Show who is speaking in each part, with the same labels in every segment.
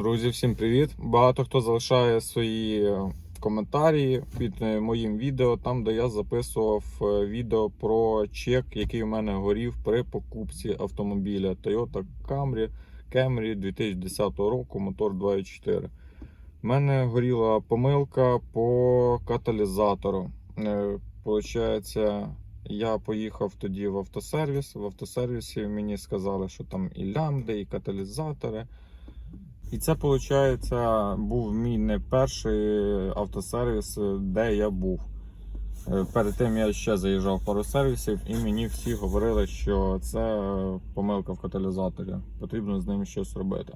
Speaker 1: Друзі, всім привіт! Багато хто залишає свої е, коментарі під е, моїм відео, там де я записував е, відео про чек, який у мене горів при покупці автомобіля Toyota Camry Camry 2010 року, мотор 2.4. У мене горіла помилка по каталізатору. Получається, я поїхав тоді в автосервіс. В автосервісі мені сказали, що там і лямбди, і каталізатори. І це, виходить, був мій не перший автосервіс, де я був. Е, Перед тим я ще заїжджав в пару сервісів, і мені всі говорили, що це помилка в каталізаторі, потрібно з ним щось робити.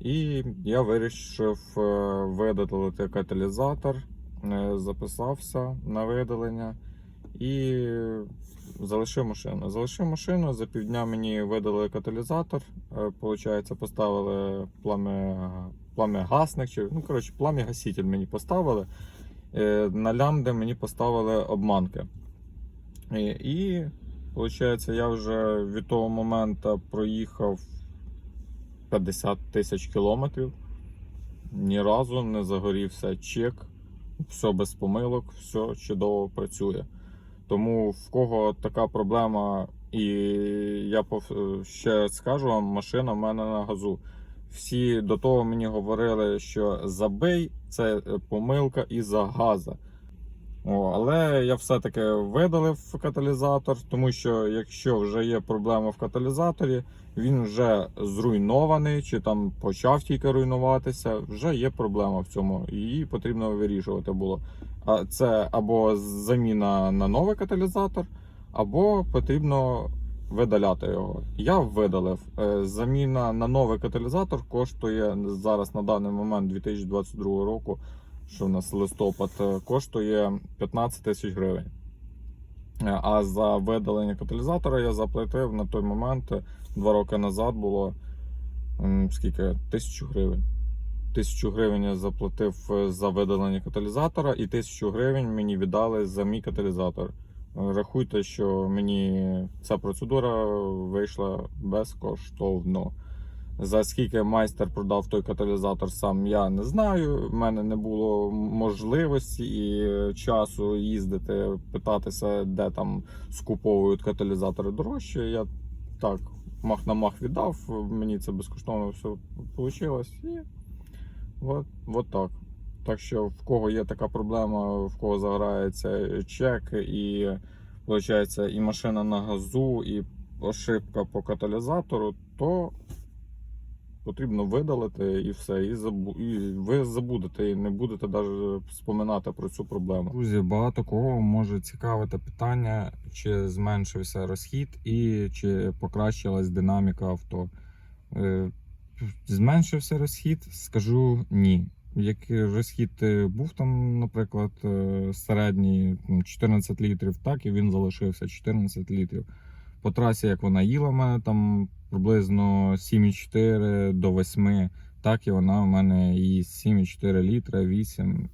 Speaker 1: І я вирішив е, видалити каталізатор, е, записався на видалення і залишив машину. Залишив машину, за півдня мені видали каталізатор. Е, Получається, поставили пламя, пламя-гасник, чи, ну, коротше, пламя-гаситель мені поставили. Е, На лямди мені поставили обманки. І, і виходить, я вже від того моменту проїхав 50 тисяч кілометрів. Ні разу не загорівся чек, все без помилок, все чудово працює. Тому в кого така проблема, і я ще скажу вам, машина в мене на газу. Всі до того мені говорили, що забий це е, помилка із-за газа. О, але я все-таки видалив каталізатор, тому що якщо вже є проблема в каталізаторі, він вже зруйнований, чи там почав тільки руйнуватися, вже є проблема в цьому, її потрібно вирішувати було. А це або заміна на новий каталізатор, або потрібно видаляти його. Я видалив. Е, Заміна на новий каталізатор коштує зараз на даний момент 2022 року, що в нас листопад, е, коштує 15 тисяч гривень. Е, А за видалення каталізатора я заплатив на той момент, е, два роки назад було скільки? Тисячу гривень. Тисячу гривень я заплатив за видалення каталізатора, і тисячу гривень мені віддали за мій каталізатор. Рахуйте, що мені ця процедура вийшла безкоштовно. За скільки майстер продав той каталізатор, сам я не знаю. У мене не було можливості і часу їздити, питатися, де там скуповують каталізатори дорожче. Я так мах на мах віддав. Мені це безкоштовно все вийшло. І от, от так. Так що в кого є така проблема, в кого заграється чек, і виходить, і машина на газу, і ошибка по каталізатору, то потрібно видалити і все. І, забу... і ви забудете, і не будете навіть споминати про цю проблему. Друзі, багато кого може цікавити питання, чи зменшився розхід і чи покращилась динаміка авто. Е, Зменшився розхід, скажу ні. Як розхід е, був там, наприклад, е, середній 14 літрів, так і він залишився 14 літрів. По трасі, як вона їла в мене там приблизно 7,4 до 8, так і вона в мене і 7,4 літра, 8,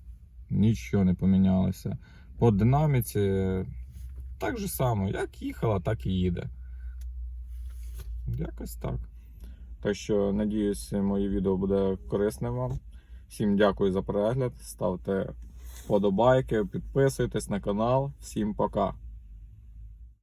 Speaker 1: нічого не помінялося. По динаміці так же само, як їхала, так і їде. Якось так. Так що, надіюсь, моє відео буде корисним вам. Всім дякую за перегляд. Ставте вподобайки, підписуйтесь на канал. Всім пока.